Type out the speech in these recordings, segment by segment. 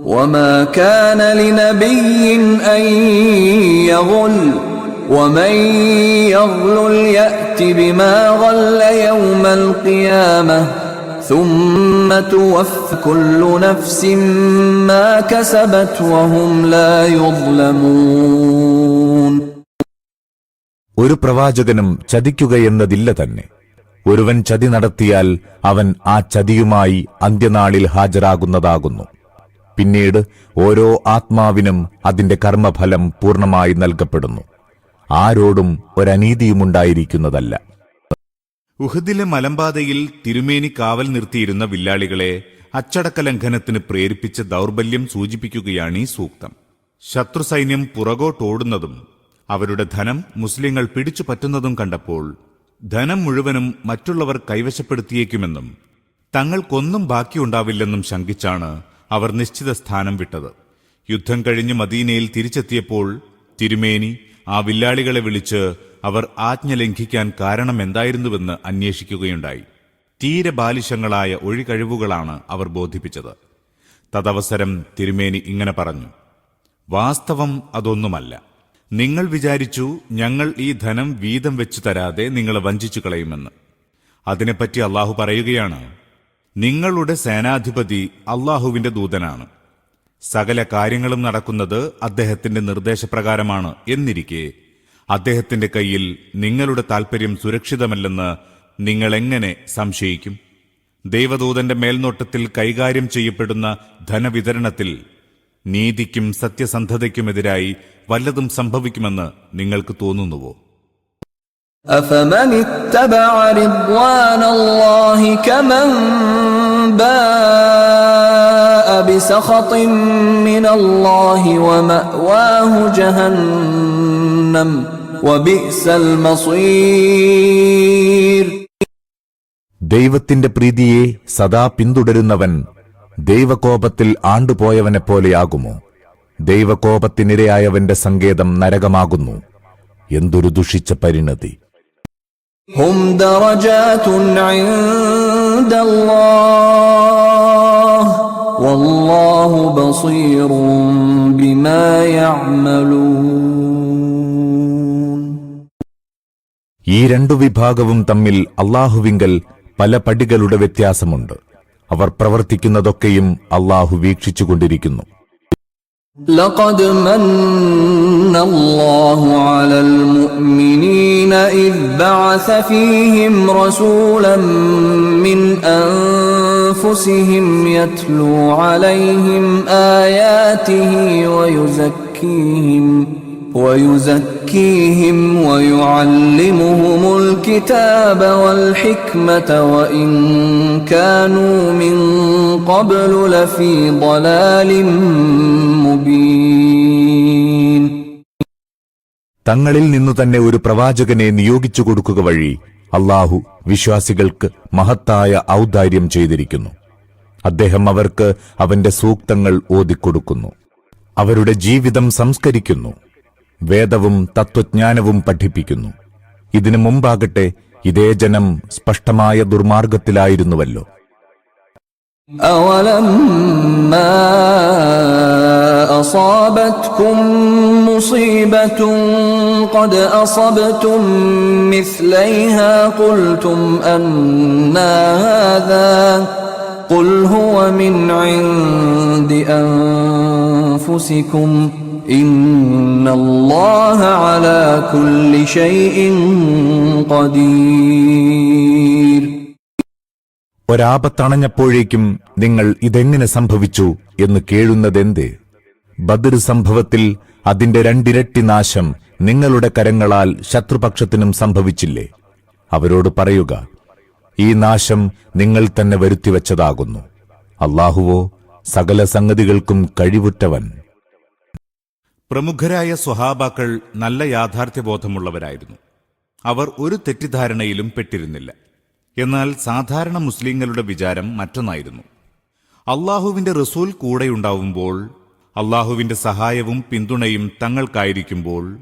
وما كان لنبي أن يغل ومن يغلل يأت بما غل يوم القيامة ثم توف كل نفس ما كسبت وهم لا يظلمون ഒരു പ്രവാചകനും ചതിക്കുകയെന്നതില്ല തന്നെ ഒരുവൻ ചതി നടത്തിയാൽ അവൻ ആ ചതിയുമായി അന്ത്യനാളിൽ ഹാജരാകുന്നതാകുന്നു പിന്നീട് ഓരോ ആത്മാവിനും അതിന്റെ കർമ്മഫലം പൂർണമായി നൽകപ്പെടുന്നു. ആരോടും ഒരനീതിയുമുണ്ടായിരിക്കുന്നതല്ല. ഉഹദിലെ മലമ്പാതയിൽ തിരുമേനി കാവൽ നിർത്തിയിരുന്ന വില്ലാളികളെ അച്ചടക്ക ലംഘനത്തിന് പ്രേരിപ്പിച്ച ദൗർബല്യം സൂചിപ്പിക്കുകയാണ് ഈ സൂക്തം. ശത്രു സൈന്യം പുറകോട്ടോടുന്നതും അവരുടെ ധനം മുസ്ലിങ്ങൾ പിടിച്ചു പറ്റുന്നതും കണ്ടപ്പോൾ ധനം മുഴുവനും മറ്റുള്ളവർ കൈവശപ്പെടുത്തിയേക്കുമെന്നും തങ്ങൾക്കൊന്നും ബാക്കിയുണ്ടാവില്ലെന്നും ശങ്കിച്ചാണ് അവർ നിശ്ചിത സ്ഥാനം വിട്ടത്. യുദ്ധം കഴിഞ്ഞ് മദീനയിൽ തിരിച്ചെത്തിയപ്പോൾ തിരുമേനി ആ വില്ലാളികളെ വിളിച്ച് അവർ ആജ്ഞ ലംഘിക്കാൻ കാരണം എന്തായിരുന്നുവെന്ന് അന്വേഷിക്കുകയുണ്ടായി. തീരെ ബാലിശങ്ങളായ ഒഴികഴിവുകളാണ് അവർ ബോധിപ്പിച്ചത്. തദവസരം തിരുമേനി ഇങ്ങനെ പറഞ്ഞു വാസ്തവം അതൊന്നുമല്ല. നിങ്ങൾ വിചാരിച്ചു ഞങ്ങൾ ഈ ധനം വീതം വെച്ചു തരാതെ നിങ്ങളെ വഞ്ചിച്ചു കളയുമെന്ന്. അതിനെപ്പറ്റി അള്ളാഹു പറയുകയാണ് നിങ്ങളുടെ സേനാധിപതി അള്ളാഹുവിന്റെ ദൂതനാണ്. സകല കാര്യങ്ങളും നടക്കുന്നത് അദ്ദേഹത്തിന്റെ നിർദ്ദേശപ്രകാരമാണ് എന്നിരിക്കെ അദ്ദേഹത്തിന്റെ കയ്യിൽ നിങ്ങളുടെ താൽപര്യം സുരക്ഷിതമല്ലെന്ന് നിങ്ങൾ എങ്ങനെ സംശയിക്കും? ദൈവദൂതന്റെ മേൽനോട്ടത്തിൽ കൈകാര്യം ചെയ്യപ്പെടുന്ന ധനവിതരണത്തിൽ നീതിക്കും സത്യസന്ധതയ്ക്കുമെതിരായി വല്ലതും സംഭവിക്കുമെന്ന് നിങ്ങൾക്ക് തോന്നുന്നുവോ? أفمن اتبع رضوان الله كمن باء بسخط من الله ومأواه جهنم وبئس المصير ദൈവത്തിന്റെ പ്രീതിയെ സദാ പിന്തുടരുന്നവൻ ദൈവകോപത്തിൽ ആണ്ടുപോയവനെപ്പോലെയാകുമോ ദൈവകോപത്തിനിരയായവന്റെ സങ്കേതം നരകമാകുന്നു എന്തൊരു ദുഷിച്ച പരിണതി هم درجات عند الله والله بصير بما يعملون ഈ രണ്ടു വിഭാഗവും തമ്മിൽ അള്ളാഹുവിങ്കൽ പല പടികളുടെ വ്യത്യാസമുണ്ട് അവർ പ്രവർത്തിക്കുന്നതൊക്കെയും അള്ളാഹു വീക്ഷിച്ചുകൊണ്ടിരിക്കുന്നു لقد من الله على المؤمنين إذ بعث فيهم رسولا من أنفسهم يتلو عليهم آياته ويزكيهم ويزكيهم ويعلمهم الكتاب والحكمة وإن كانوا من قبل لفي ضلال مبين തങ്ങളിൽ നിന്നു തന്നെ ഒരു പ്രവാചകനെ നിയോഗിച്ചു കൊടുക്കുക വഴി അള്ളാഹു വിശ്വാസികൾക്ക് മഹത്തായ ഔദാര്യം ചെയ്തിരിക്കുന്നു അദ്ദേഹം അവർക്ക് അവന്റെ സൂക്തങ്ങൾ ഓതിക്കൊടുക്കുന്നു അവരുടെ ജീവിതം സംസ്കരിക്കുന്നു വേദവും തത്വജ്ഞാനവും പഠിപ്പിക്കുന്നു ഇതിനു മുമ്പാകട്ടെ ഇതേ ജനം സ്പഷ്ടമായ ദുർമാർഗത്തിലായിരുന്നുവല്ലോ أولما أصابتكم مصيبة قد أصبتم مثليها قلتم أنا هذا قل هو من عند أنفسكم إن الله على كل شيء قدير ഒരാപത്തണഞ്ഞപ്പോഴേക്കും നിങ്ങൾ ഇതെങ്ങനെ സംഭവിച്ചു എന്ന് കേഴുന്നതെന്തേ ബദർ സംഭവത്തിൽ അതിന്റെ രണ്ടിരട്ടി നാശം നിങ്ങളുടെ കരങ്ങളാൽ ശത്രുപക്ഷത്തിനും സംഭവിച്ചില്ലേ അവരോട് പറയുക ഈ നാശം നിങ്ങൾ തന്നെ വരുത്തിവെച്ചതാകുന്നു. അള്ളാഹുവോ സകല സംഗതികൾക്കും കഴിവുറ്റവൻ. പ്രമുഖരായ സ്വഹാബാക്കൾ നല്ല യാഥാർത്ഥ്യബോധമുള്ളവരായിരുന്നു. അവർ ഒരു തെറ്റിദ്ധാരണയിലും പെട്ടിരുന്നില്ല. എന്നാൽ സാധാരണ മുസ്ലിങ്ങളുടെ വിചാരം മറ്റൊന്നായിരുന്നു. അള്ളാഹുവിന്റെ റസൂൽ കൂടെയുണ്ടാവുമ്പോൾ അള്ളാഹുവിന്റെ സഹായവും പിന്തുണയും തങ്ങൾക്കായിരിക്കുമ്പോൾ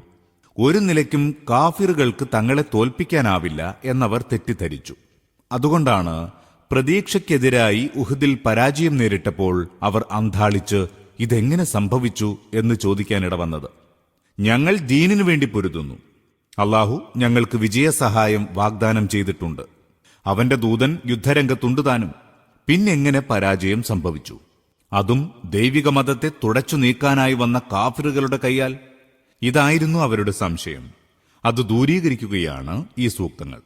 ഒരു നിലയ്ക്കും കാഫിറുകൾക്ക് തങ്ങളെ തോൽപ്പിക്കാനാവില്ല എന്നവർ തെറ്റിദ്ധരിച്ചു. അതുകൊണ്ടാണ് പ്രതീക്ഷയ്ക്കെതിരായി ഉഹദിൽ പരാജയം നേരിട്ടപ്പോൾ അവർ അന്താളിച്ച് ഇതെങ്ങനെ സംഭവിച്ചു എന്ന് ചോദിക്കാനിട വന്നത്. ഞങ്ങൾ ദീനിനു വേണ്ടി പൊരുതുന്നു. അള്ളാഹു ഞങ്ങൾക്ക് വിജയസഹായം വാഗ്ദാനം ചെയ്തിട്ടുണ്ട്. അവന്റെ ദൂതൻ യുദ്ധരംഗത്തുണ്ട് താനും. പിന്നെങ്ങനെ പരാജയം സംഭവിച്ചു? അതും ദൈവിക മതത്തെ തുടച്ചു നീക്കാനായി വന്ന കാഫിറുകളുടെ കൈയാൽ ഇതായിരുന്നു അവരുടെ സംശയം. അത് ദൂരീകരിക്കുകയാണ് ഈ സൂക്തങ്ങൾ.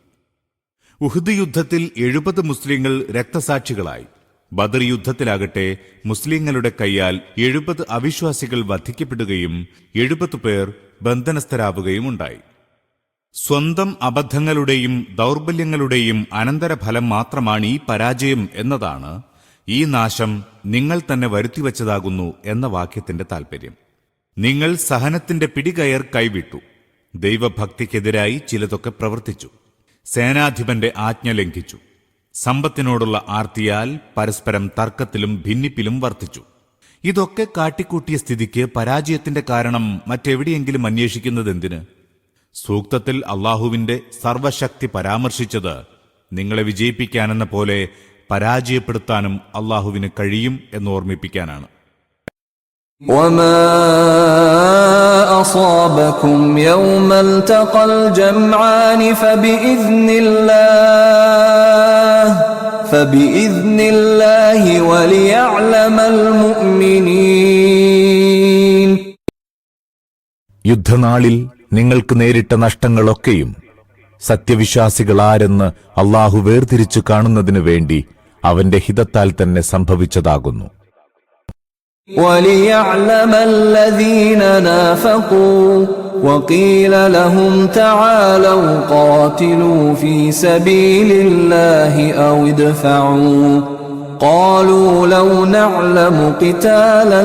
ഉഹുദ് യുദ്ധത്തിൽ എഴുപത് മുസ്ലിങ്ങൾ രക്തസാക്ഷികളായി. ബദർ യുദ്ധത്തിലാകട്ടെ മുസ്ലിങ്ങളുടെ കൈയാൽ എഴുപത് അവിശ്വാസികൾ വധിക്കപ്പെടുകയും എഴുപത് പേർ ബന്ധനസ്ഥരാവുകയും ഉണ്ടായി സ്വന്തം അബദ്ധങ്ങളുടെയും ദൗർബല്യങ്ങളുടെയും അനന്തരഫലം മാത്രമാണ് ഈ പരാജയം എന്നതാണ് ഈ നാശം നിങ്ങൾ തന്നെ വരുത്തിവച്ചതാകുന്നു എന്ന വാക്യത്തിന്റെ താൽപ്പര്യം നിങ്ങൾ സഹനത്തിന്റെ പിടികയർ കൈവിട്ടു. ദൈവഭക്തിക്കെതിരായി ചിലതൊക്കെ പ്രവർത്തിച്ചു. സേനാധിപന്റെ ആജ്ഞ ലംഘിച്ചു സമ്പത്തിനോടുള്ള ആർത്തിയാൽ പരസ്പരം തർക്കത്തിലും ഭിന്നിപ്പിലും വർത്തിച്ചു ഇതൊക്കെ കാട്ടിക്കൂട്ടിയ സ്ഥിതിക്ക് പരാജയത്തിന്റെ കാരണം മറ്റെവിടെയെങ്കിലും അന്വേഷിക്കുന്നതെന്തിന് സൂക്തത്തിൽ അള്ളാഹുവിന്റെ സർവശക്തി പരാമർശിച്ചത് നിങ്ങളെ വിജയിപ്പിക്കാനെന്ന പോലെ പരാജയപ്പെടുത്താനും അള്ളാഹുവിന് കഴിയും എന്ന് ഓർമ്മിപ്പിക്കാനാണ് وما أصابكم يوم التقى الجمعان فبإذن الله فبإذن الله وليعلم المؤمنين യുദ്ധനാളിൽ നിങ്ങൾക്ക് നേരിട്ട നഷ്ടങ്ങളൊക്കെയും സത്യവിശ്വാസികളാരെന്ന് അള്ളാഹു വേർതിരിച്ചു കാണുന്നതിനു വേണ്ടി അവന്റെ ഹിതത്താൽ തന്നെ സംഭവിച്ചതാകുന്നു وليعلم الذين نافقوا وقيل لهم تعالوا قاتلوا في سبيل الله أو ادفعوا قالوا لو نعلم قتالا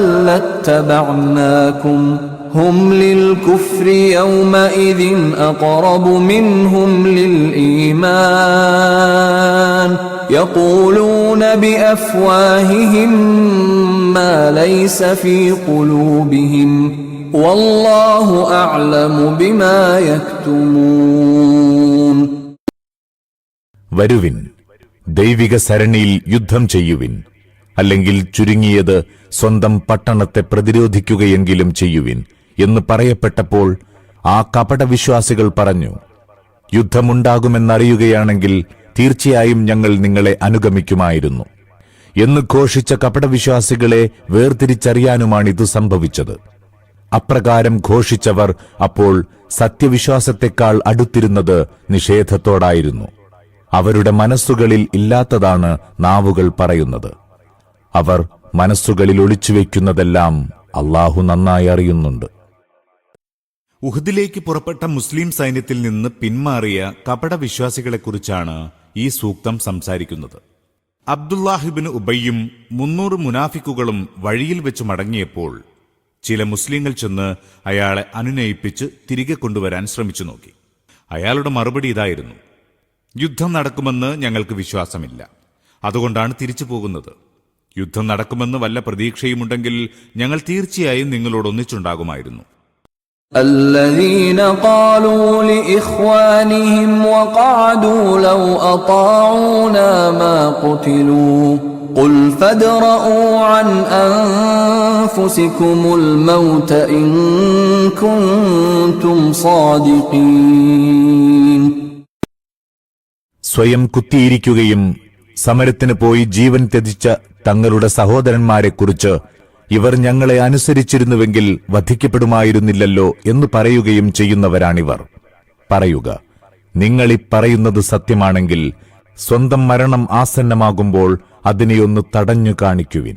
لاتبعناكم هم للكفر يومئذ أقرب منهم للإيمان يقولون بأفواههم ما ليس في قلوبهم والله أعلم بما يكتمون വരുവിൻ ദൈവിക സരണിയിൽ യുദ്ധം ചെയ്യുവിൻ അല്ലെങ്കിൽ ചുരുങ്ങിയത് സ്വന്തം പട്ടണത്തെ പ്രതിരോധിക്കുകയെങ്കിലും ചെയ്യുവിൻ എന്ന് പറയപ്പെട്ടപ്പോൾ ആ കപടവിശ്വാസികൾ പറഞ്ഞു യുദ്ധമുണ്ടാകുമെന്നറിയുകയാണെങ്കിൽ തീർച്ചയായും ഞങ്ങൾ നിങ്ങളെ അനുഗമിക്കുമായിരുന്നു. എന്ന് ഘോഷിച്ച കപടവിശ്വാസികളെ വേർതിരിച്ചറിയാനുമാണിത് സംഭവിച്ചത്. അപ്രകാരം ഘോഷിച്ചവർ അപ്പോൾ സത്യവിശ്വാസത്തെക്കാൾ അടുത്തിരുന്നത് നിഷേധത്തോടായിരുന്നു. അവരുടെ മനസ്സുകളിൽ ഇല്ലാത്തതാണ് നാവുകൾ പറയുന്നത്. അവർ മനസ്സുകളിൽ ഒളിച്ചു ഒളിച്ചുവെക്കുന്നതെല്ലാം അള്ളാഹു നന്നായി അറിയുന്നുണ്ട്. ഉഹദിലേക്ക് പുറപ്പെട്ട മുസ്ലിം സൈന്യത്തിൽ നിന്ന് പിന്മാറിയ കപടവിശ്വാസികളെക്കുറിച്ചാണ് ഈ സൂക്തം സംസാരിക്കുന്നത്. അബ്ദുല്ലാഹിബിന് ഉബയ്യും മുന്നൂറ് മുനാഫിക്കുകളും വഴിയിൽ വെച്ച് മടങ്ങിയപ്പോൾ ചില മുസ്ലിങ്ങൾ ചെന്ന് അയാളെ അനുനയിപ്പിച്ച് തിരികെ കൊണ്ടുവരാൻ ശ്രമിച്ചു നോക്കി. അയാളുടെ മറുപടി ഇതായിരുന്നു. യുദ്ധം നടക്കുമെന്ന് ഞങ്ങൾക്ക് വിശ്വാസമില്ല. അതുകൊണ്ടാണ് തിരിച്ചു പോകുന്നത്. യുദ്ധം നടക്കുമെന്ന് വല്ല പ്രതീക്ഷയുമുണ്ടെങ്കിൽ ഞങ്ങൾ തീർച്ചയായും നിങ്ങളോട് ഒന്നിച്ചുണ്ടാകുമായിരുന്നു. الذين قالوا لإخوانهم وقعدوا لو أطاعونا ما قتلوا قل فادرءوا عن أنفسكم الموت إن كنتم صادقين സ്വയം കുത്തിയിരിക്കുകയും സമരത്തിന് പോയി ജീവൻ ത്യജിച്ച തങ്ങളുടെ സഹോദരന്മാരെക്കുറിച്ച് ഇവർ ഞങ്ങളെ അനുസരിച്ചിരുന്നുവെങ്കിൽ വധിക്കപ്പെടുമായിരുന്നില്ലല്ലോ എന്ന് പറയുകയും ചെയ്യുന്നവരാണിവർ പറയുക നിങ്ങളീ പറയുന്നത് സത്യമാണെങ്കിൽ സ്വന്തം മരണം ആസന്നമാകുമ്പോൾ അതിനെയൊന്ന് തടഞ്ഞു കാണിക്കുവിൻ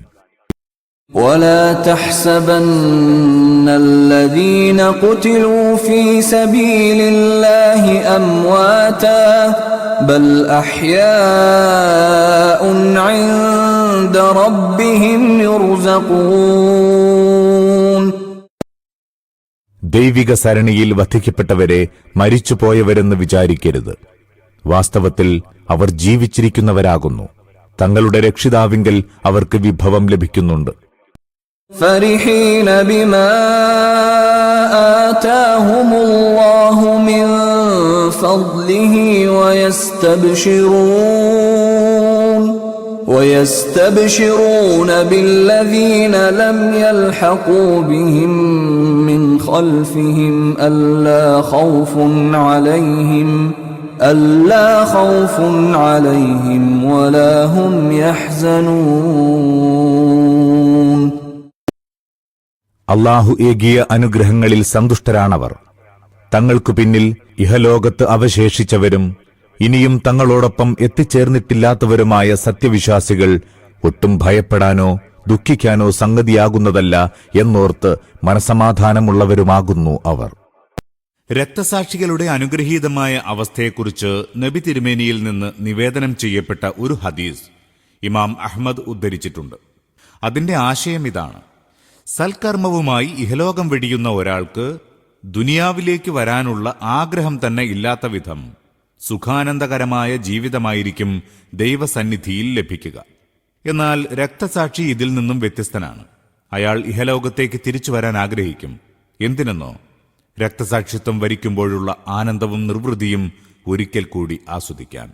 ولا تحسبن الذين قتلوا في سبيل الله امواتا بل احياء عند ربهم يرزقون ദൈവിക സരണിയിൽ വധിക്കപ്പെട്ടവരെ മരിച്ചുപോയവരെന്ന് വിചാരിക്കരുത് വാസ്തവത്തിൽ അവർ ജീവിച്ചിരിക്കുന്നവരാകുന്നു തങ്ങളുടെ രക്ഷിതാവിങ്കൽ അവർക്ക് വിഭവം ലഭിക്കുന്നുണ്ട് فرحين بما آتاهم الله من فضله ويستبشرون ويستبشرون بالذين لم يلحقوا بهم من خلفهم ألا خوف عليهم ألا خوف عليهم ولا هم يحزنون അള്ളാഹു ഏകിയ അനുഗ്രഹങ്ങളിൽ സന്തുഷ്ടരാണവർ തങ്ങൾക്കു പിന്നിൽ ഇഹലോകത്ത് അവശേഷിച്ചവരും ഇനിയും തങ്ങളോടൊപ്പം എത്തിച്ചേർന്നിട്ടില്ലാത്തവരുമായ സത്യവിശ്വാസികൾ ഒട്ടും ഭയപ്പെടാനോ ദുഃഖിക്കാനോ സംഗതിയാകുന്നതല്ല എന്നോർത്ത് മനസമാധാനമുള്ളവരുമാകുന്നു അവർ. രക്തസാക്ഷികളുടെ അനുഗ്രഹീതമായ അവസ്ഥയെക്കുറിച്ച് നബി തിരുമേനിയിൽ നിന്ന് നിവേദനം ചെയ്യപ്പെട്ട ഒരു ഹദീസ് ഇമാം അഹ്മദ് ഉദ്ധരിച്ചിട്ടുണ്ട്. അതിന്റെ ആശയം ഇതാണ്. സൽക്കർമ്മവുമായി ഇഹലോകം വെടിയുന്ന ഒരാൾക്ക് ദുനിയാവിലേക്ക് വരാനുള്ള ആഗ്രഹം തന്നെ ഇല്ലാത്ത വിധം സുഖാനന്ദകരമായ ജീവിതമായിരിക്കും ദൈവസന്നിധിയിൽ ലഭിക്കുക. എന്നാൽ രക്തസാക്ഷി ഇതിൽ നിന്നും വ്യത്യസ്തനാണ്. അയാൾ ഇഹലോകത്തേക്ക് തിരിച്ചു വരാൻ ആഗ്രഹിക്കും. എന്തിനെന്നോ? രക്തസാക്ഷിത്വം വരിക്കുമ്പോഴുള്ള ആനന്ദവും നിർവൃതിയും ഒരിക്കൽ കൂടി ആസ്വദിക്കാൻ.